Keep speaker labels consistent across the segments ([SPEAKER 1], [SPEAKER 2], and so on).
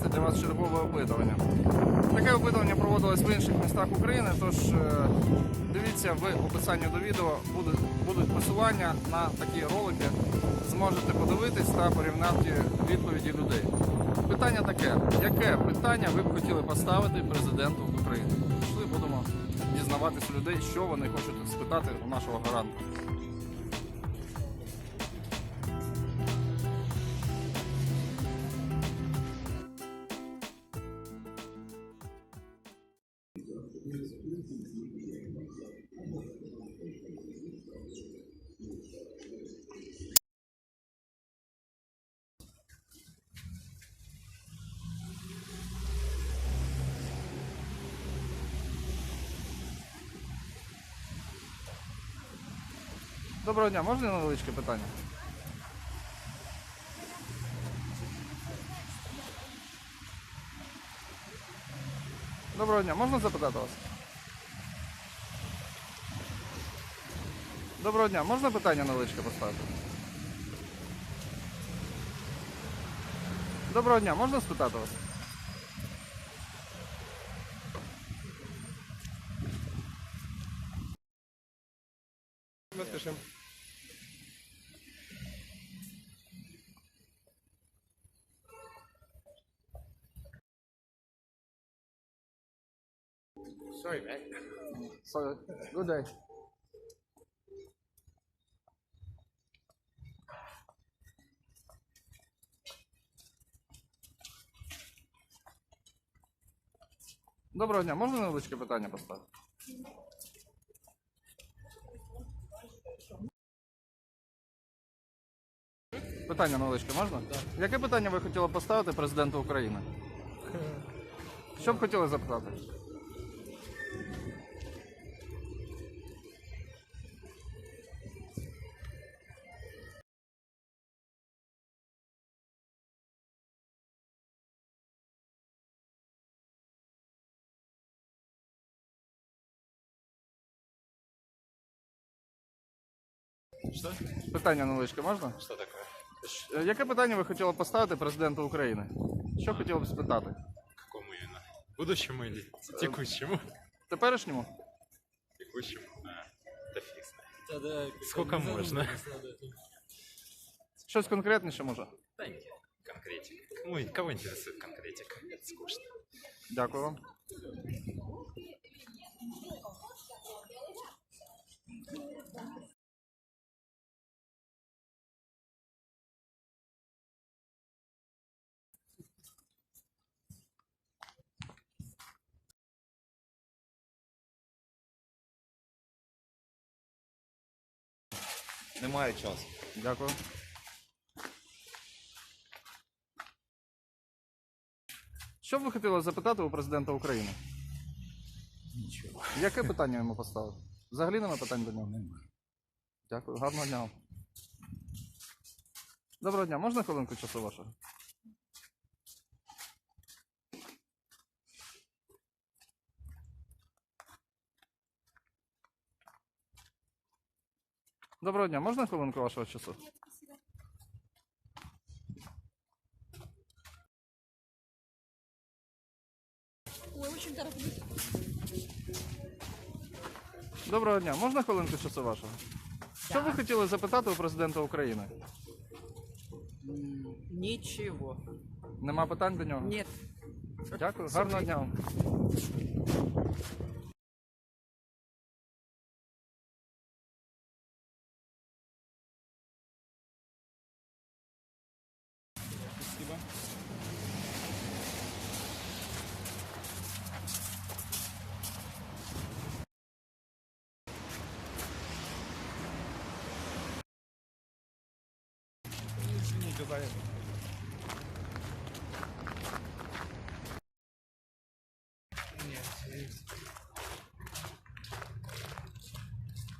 [SPEAKER 1] провести для вас чергове опитування. Таке опитування проводилось в інших містах України. Тож е, дивіться в описанні до відео будуть, будуть посилання на такі ролики. Зможете подивитись та порівняти відповіді людей. Питання таке: яке питання ви б хотіли поставити президенту України? Пішли, будемо дізнаватися людей, що вони хочуть спитати у нашого гаранта. Доброго дня, можна невеличке питання? Доброго дня, можна запитати вас? Доброго дня, можна питання на невеличке поставити? Доброго дня, можна спитати вас? So, good day. Доброго дня, можна невеличке питання поставити? Питання невеличке можна? Яке питання ви хотіли поставити президенту України? Що б хотіли запитати?
[SPEAKER 2] Что?
[SPEAKER 1] Питання невеличке можна?
[SPEAKER 2] Что такое?
[SPEAKER 1] Щ- Яке питання ви хотіли поставити президенту України? Що хотіли б спитати?
[SPEAKER 2] Какому именно? Будущему или текущему?
[SPEAKER 1] Теперішньому?
[SPEAKER 2] Текущему. А, да фиг знает. Сколько можно?
[SPEAKER 1] Щось конкретніше може?
[SPEAKER 2] Да нет, конкретика. Кому, кого интересует конкретика? Скучно.
[SPEAKER 1] Дякую вам.
[SPEAKER 3] Немає часу.
[SPEAKER 1] Дякую. Що б ви хотіли запитати у президента України?
[SPEAKER 3] Нічого.
[SPEAKER 1] Яке питання йому поставити? Взагалі нема питань до нього?
[SPEAKER 3] Немає.
[SPEAKER 1] Дякую, гарного дня. вам. Доброго дня, можна хвилинку часу вашого? Доброго дня, можна хвилинку вашого часу?
[SPEAKER 4] Ой, очень тороплюсь.
[SPEAKER 1] Доброго дня, можна хвилинку часу вашого? Що ви хотіли запитати у президента України?
[SPEAKER 5] Ничего.
[SPEAKER 1] Нема питань до нього?
[SPEAKER 5] Нет.
[SPEAKER 1] Дякую, гарного дня. вам.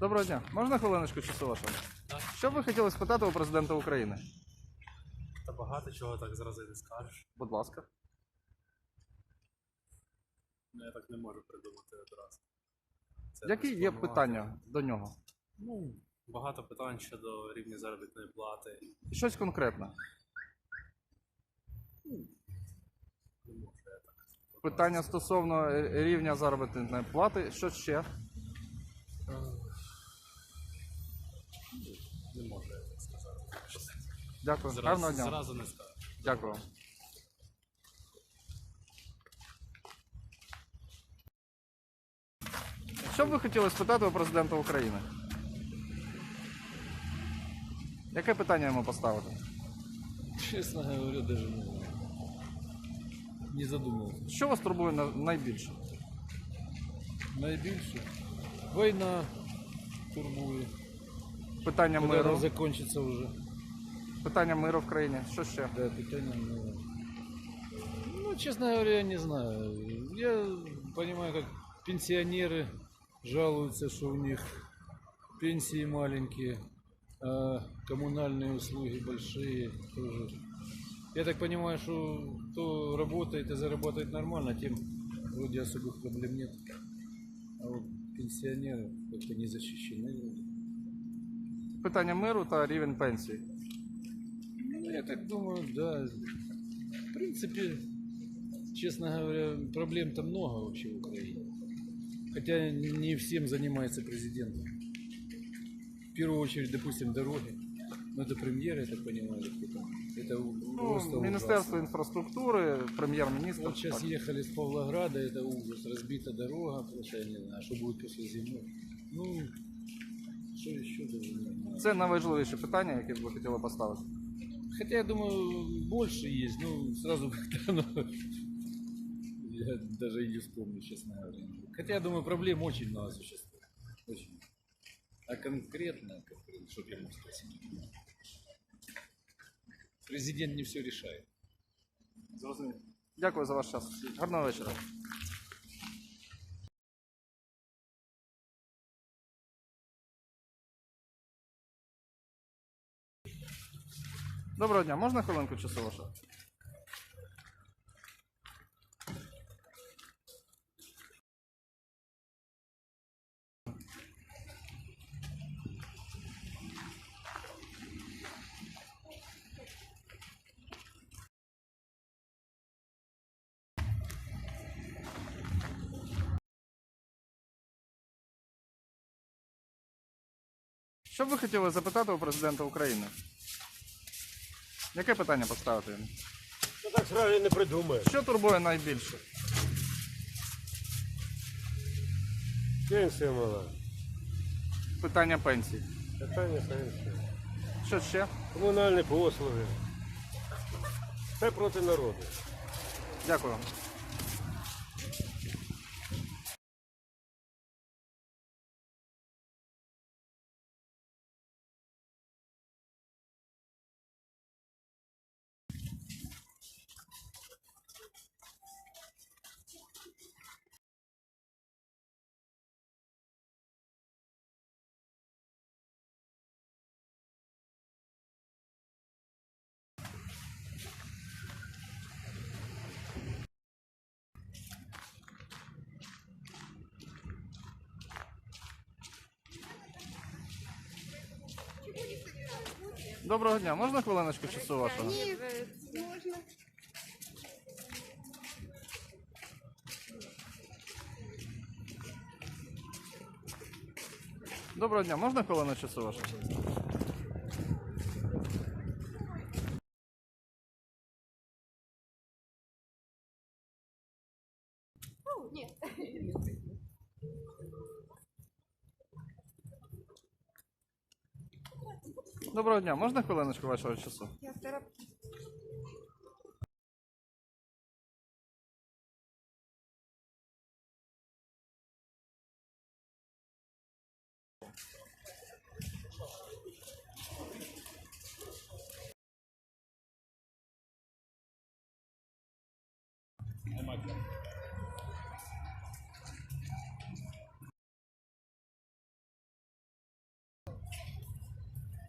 [SPEAKER 1] Доброго дня. Можна хвилиночку часу вашого? Що б ви хотіли спитати у президента України?
[SPEAKER 6] Та багато чого так зразу не скажеш.
[SPEAKER 1] Будь ласка.
[SPEAKER 6] Ну, я так не можу придумати одразу. Це
[SPEAKER 1] Які є питання до нього?
[SPEAKER 6] Ну, Багато питань щодо рівня заробітної плати.
[SPEAKER 1] Щось конкретне.
[SPEAKER 6] Не можу я так.
[SPEAKER 1] Питання стосовно рівня заробітної плати. Що ще?
[SPEAKER 6] Не можу я так сказати.
[SPEAKER 1] Дякую.
[SPEAKER 6] Зразу,
[SPEAKER 1] Гарного дня.
[SPEAKER 6] зразу не скажу.
[SPEAKER 1] Дякую. Що б ви хотіли спитати у президента України? Яке питання йому поставити?
[SPEAKER 3] Честно говоря, даже не, не задумывался.
[SPEAKER 1] Що вас турбує на- найбільше?
[SPEAKER 3] Найбільше війна турбує.
[SPEAKER 1] Питання
[SPEAKER 3] Коли вона
[SPEAKER 1] миру.
[SPEAKER 3] закончиться вже.
[SPEAKER 1] Питання миру в країні. Що ще?
[SPEAKER 3] Да, питання мира. Ну, честно говоря, я не знаю. Я понимаю, как пенсионеры жалуются, что у них пенсии маленькие, а коммунальные услуги большие тоже. Я так понимаю, что кто работает и зарабатывает нормально, тем вроде особых проблем нет. А вот пенсионеры как-то не защищены. вроде.
[SPEAKER 1] Питання миру та рівень пенсії.
[SPEAKER 3] Ну, я так думаю, да. В принципе, честно говоря, проблем-то много вообще в Украине. Хотя не всем занимается президент. В первую очередь, допустим, дороги. Ну, это премьер, я так понимаю, или кто там. Это у- просто
[SPEAKER 1] Ну, Міністерство
[SPEAKER 3] ужасно.
[SPEAKER 1] інфраструктури, прем'єр-міністр.
[SPEAKER 3] Вот сейчас
[SPEAKER 1] Так.
[SPEAKER 3] ехали с Павлограда, это ужас. Разбита дорога, просто я не знаю, что будет после зимы. Ну, что еще даже не знаю.
[SPEAKER 1] Це найважливіше питання, яке б ви хотіли поставити.
[SPEAKER 3] Хотя я думаю, больше есть. Ну, сразу как-то оно... Я даже и не вспомню, честно говоря. Хотя я думаю, проблем очень много существует. Очень. а конкретно, что я могу спросить? Президент не все решает.
[SPEAKER 1] Зрозуміло. Дякую за ваш час. Гарного вечора. Доброго дня, можна хвилинку часу вашу? Що б ви хотіли запитати у президента України? Яке питання поставити йому?
[SPEAKER 5] Ну так сразу не придумаєш.
[SPEAKER 1] Що турбує найбільше?
[SPEAKER 5] Пенсія мала.
[SPEAKER 1] Питання пенсій.
[SPEAKER 5] Питання пенсії.
[SPEAKER 1] Що ще?
[SPEAKER 5] Комунальні послуги. Все проти народу.
[SPEAKER 1] Дякую. Доброго дня, можна хвилиночку часу вашого?
[SPEAKER 4] Ні, можна.
[SPEAKER 1] Доброго дня, можна хвилину часу вашого? Доброго дня, можна хвилиночку вашого часу?
[SPEAKER 4] Я втора...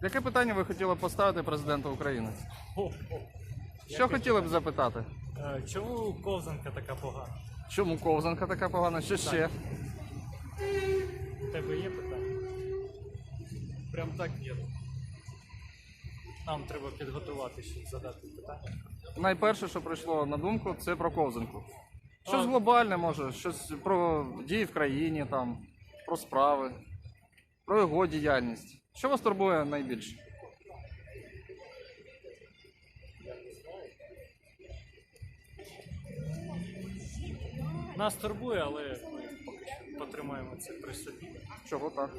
[SPEAKER 1] Яке питання ви хотіли б поставити президенту України? Що хотіли б запитати?
[SPEAKER 6] Е, Чому ковзанка така погана?
[SPEAKER 1] Чому ковзанка така погана? Що ще?
[SPEAKER 6] У тебе є питання? прям так ні. Нам треба підготувати, щоб задати питання.
[SPEAKER 1] Найперше, що прийшло на думку, це про ковзанку. Щось глобальне може, щось про дії в країні, там, про справи, про його діяльність. Що вас турбує найбільше?
[SPEAKER 6] Нас турбує, але ми поки що потримаємо це при собі.
[SPEAKER 1] Чого так?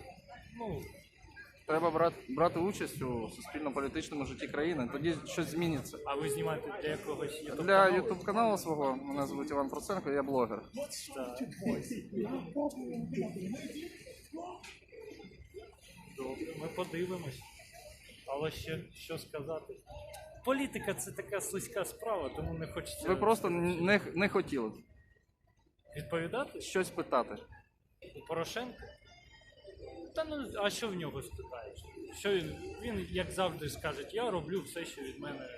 [SPEAKER 6] Ну,
[SPEAKER 1] Треба брати, брати участь у суспільно-політичному житті країни, тоді щось зміниться.
[SPEAKER 6] а ви знімаєте для якогось YouTube
[SPEAKER 1] Для? YouTube каналу свого мене звуть Іван Проценко, я блогер.
[SPEAKER 6] Ми подивимось. Але ще що сказати? Політика це така слизька справа, тому не хочеться
[SPEAKER 1] Ви просто не, не хотіли
[SPEAKER 6] відповідати.
[SPEAKER 1] щось питати.
[SPEAKER 6] Порошенко? Та ну, а що в нього спитаєш? Що він, він, як завжди, скаже, я роблю все, що від мене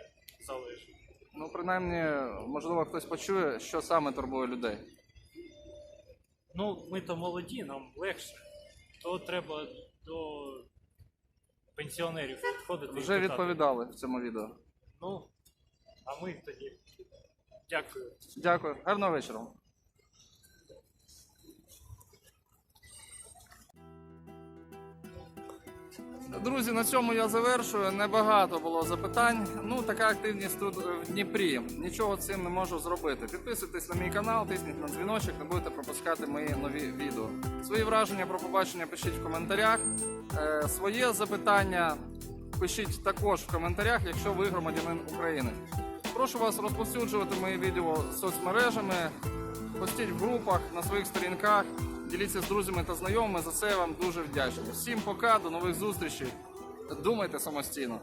[SPEAKER 6] залежить.
[SPEAKER 1] Ну, принаймні, можливо, хтось почує, що саме турбує людей.
[SPEAKER 6] Ну, ми то молоді, нам легше. То треба до пенсіонерів підходити. і
[SPEAKER 1] Вже
[SPEAKER 6] питати.
[SPEAKER 1] відповідали в цьому відео.
[SPEAKER 6] Ну, а ми тоді. Дякую.
[SPEAKER 1] Дякую, гарного вечора. Друзі, на цьому я завершую. Небагато було запитань. Ну, така активність тут е, в Дніпрі. Нічого цим не можу зробити. Підписуйтесь на мій канал, тисніть на дзвіночок, не будете пропускати мої нові відео. Свої враження про побачення пишіть в коментарях. Е, своє запитання пишіть також в коментарях, якщо ви громадянин України. Прошу вас розповсюджувати мої відео соцмережами, постіть в групах на своїх сторінках, діліться з друзями та знайомими. За це я вам дуже вдячний. Всім пока, до нових зустрічей. Думайте самостійно.